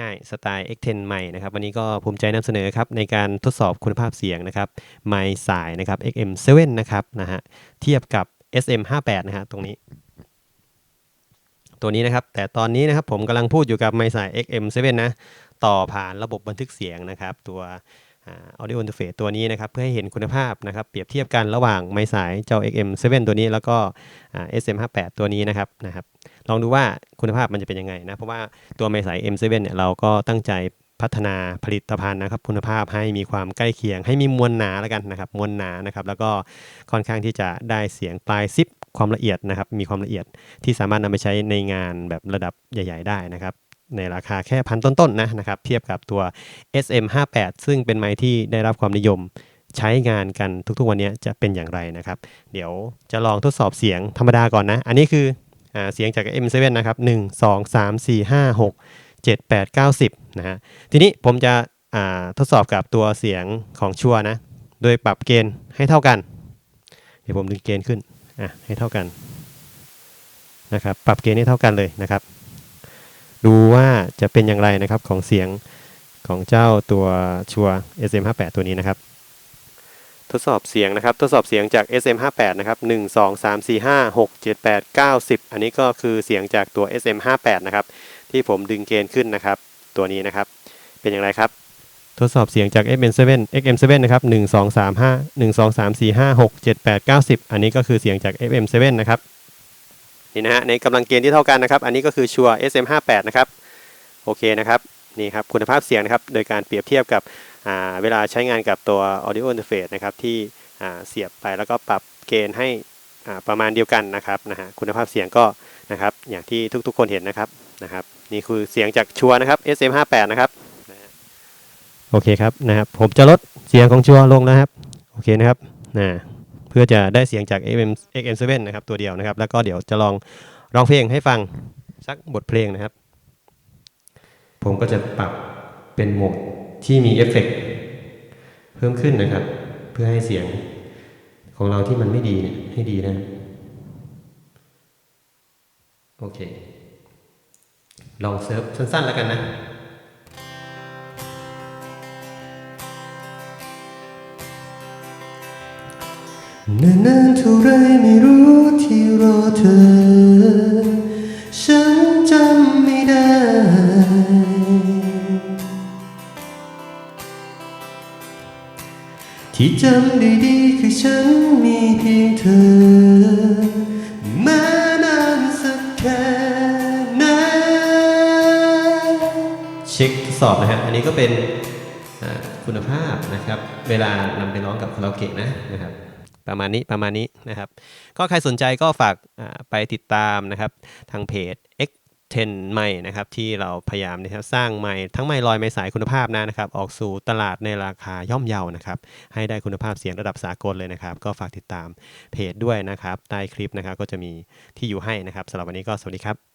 ง่ายๆสไตล์ X10 ใหม่นะครับวันนี้ก็ภูมิใจนำเสนอครับในการทดสอบคุณภาพเสียงนะครับไมค์สายนะครับ XM7 นะครับนะฮะเทียบกับ SM58 นะฮะตรงนี้ ตัวนี้นะครับ แต่ตอนนี้นะครับผมกำลังพูดอยู่กับไมค์สาย XM7 นะต่อผ่านระบบบันทึกเสียงนะครับ ตัว audio interface ตัวนี้นะครับ เพื่อให้เห็นคุณภาพนะครับ เปรียบเทียบกันระหว่างไมค์สายเจ้า XM7 ตัวนี้แล้วก็ SM58 ตัวนี้นะครับนะครับ ลองดูว่าคุณภาพมันจะเป็นยังไงนะเพราะว่าตัวไมสาย M7 เนี่ยเราก็ตั้งใจพัฒนาผลิตภัณฑ์นะครับ คุณภาพให้มีความใกล้เคียง ให้มีมวลหนาแล้วกันนะครับมวลหนานะครับ แล้วก็ค่อนข้างที่จะได้เสียงปลายซิปความละเอียดนะครับ มีความละเอียดที่สามารถนำไปใช้ในงานแบบระดับใหญ่ ๆ ได้นะครับ ในราคาแค่พันต้นๆนะนะครับ เทียบกับตัว SM58 ซึ่งเป็นไมค์ที่ได้รับความนิยมใช้งานกันทุกๆวันนี้จะเป็นอย่างไรนะครับ เดี๋ยวจะลองทดสอบเสียงธรรมดาก่อนนะ อันนี้คือ เสียงจาก M7 นะครับ1 2 3 4 5 6 7 8 9 10นะฮะทีนี้ผมจะทดสอบกับตัวเสียงของชัวนะโดยปรับเกณฑ์ให้เท่ากัน เดี๋ยวผมดึงเกณฑ์ขึ้นอะให้เท่ากันนะครับปรับเกณฑ์ให้เท่ากันเลยนะครับ ดูว่าจะเป็นอย่างไรนะครับของเสียงของเจ้าตัวชัว SM58 ตัวนี้นะครับ ทดสอบเสียงนะครับ ทดสอบเสียงจาก SM58 นะครับ 1 2 3 4 5 6 7 8 9 10 อันนี้ก็คือเสียงจากตัว SM58 นะครับ ที่ผมดึงเกณฑ์ขึ้นนะครับ ตัวนี้นะครับ เป็นอย่างไรครับ ทดสอบเสียงจาก XM7 XM7 นะครับ 1 2 3 5 1 2 3 4 5 6 7 8 9 10 อันนี้ก็คือเสียงจาก FM7 นะครับ นี่นะฮะ ในกำลังเกณฑ์ที่เท่ากันนะครับ อันนี้ก็คือชัวร์ SM58 นะครับ โอเคนะครับ นี่ครับคุณภาพเสียงนะครับโดยการเปรียบเทียบกับเวลาใช้งานกับตัว audio interface นะครับที่เสียบไปแล้วก็ปรับเกณฑ์ให้ประมาณเดียวกันนะครับนะฮะคุณภาพเสียงก็นะครับอย่างที่ทุกๆคนเห็นนะครับนะครับนี่คือเสียงจากชัวนะครับ SM58 นะครับโอเคครับนะครับผมจะลดเสียงของชัวลงนะครับโอเคนะครับนะเพื่อจะได้เสียงจาก XM XM7 นะครับตัวเดียวนะครับ แล้วก็เดี๋ยวจะลองร้องเพลงให้ฟังสักบทเพลงนะครับ ผมก็จะปรับเป็นโหมดที่มีเอฟเฟกต์เพิ่มขึ้นนะครับ เพื่อให้เสียงของเราที่มันไม่ดีเนี่ยให้ดีนะ โอเค ลองเซิร์ฟสั้น ๆ แล้วกันนะนานๆเท่าไรไม่รู้ที่รอเธอ ที่จำได้ดีคือฉันมีเพียงเธอแม้นานสักแค่ไหนเช็คสอบนะฮะ อันนี้ก็เป็นคุณภาพนะครับ เวลานำไปร้องกับคาราโอเกะนะนะครับ ประมาณนี้ประมาณนี้นะครับ ก็ใครสนใจก็ฝากไปติดตามนะครับ ทางเพจ X 10 ไม้นะครับที่เราพยายามนะครับสร้างไม้ทั้งไม้ลอยไม้สายคุณภาพนะนะครับออกสู่ตลาดในราคาย่อมเยานะครับให้ได้คุณภาพเสียงระดับสากลเลยนะครับ ก็ฝากติดตามเพจด้วยนะครับใต้คลิปนะครับก็จะมีที่อยู่ให้นะครับสำหรับวันนี้ก็สวัสดีครับ